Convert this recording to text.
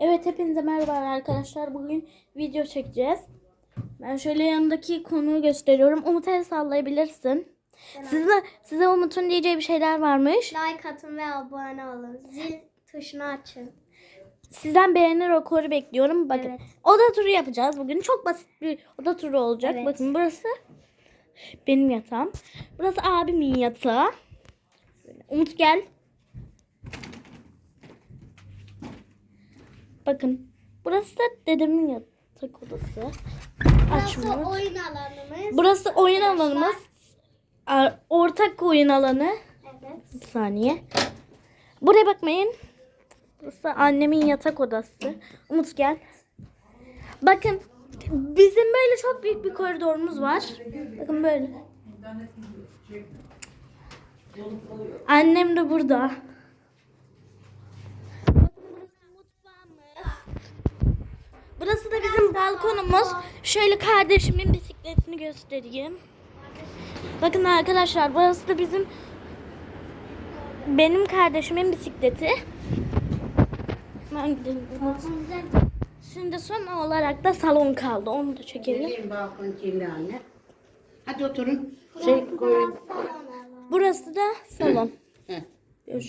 Evet hepinize merhaba arkadaşlar. Bugün video çekeceğiz. Ben şöyle yanındaki konuyu gösteriyorum. Umut el sallayabilirsin. Size, size Umut'un diyeceği bir şeyler varmış. Like atın ve abone olun. Zil tuşunu açın. Sizden beğeni rekoru bekliyorum. Bakın Evet. oda turu yapacağız bugün. Çok basit bir oda turu olacak. Evet. Bakın burası benim yatağım. Burası abimin yatağı. Umut gel. Bakın burası da dedemin yatak odası. Burası Açmıyor. oyun alanımız. Burası oyun alanımız. Ortak oyun alanı. Evet. Bir saniye. Buraya bakmayın. Burası annemin yatak odası. Umut gel. Bakın bizim böyle çok büyük bir koridorumuz var. Bakın böyle. Annem de burada. Bakın burası mutfağımız. Burası da bizim balkonumuz. Şöyle kardeşimin bisikletini göstereyim. Bakın arkadaşlar burası da bizim benim kardeşimin bisikleti. Ben gidelim. Şimdi son olarak da salon kaldı. Onu da çekelim. Balkon kirli anne. Hadi oturun. Şey. Burası da salon. Görüşürüz.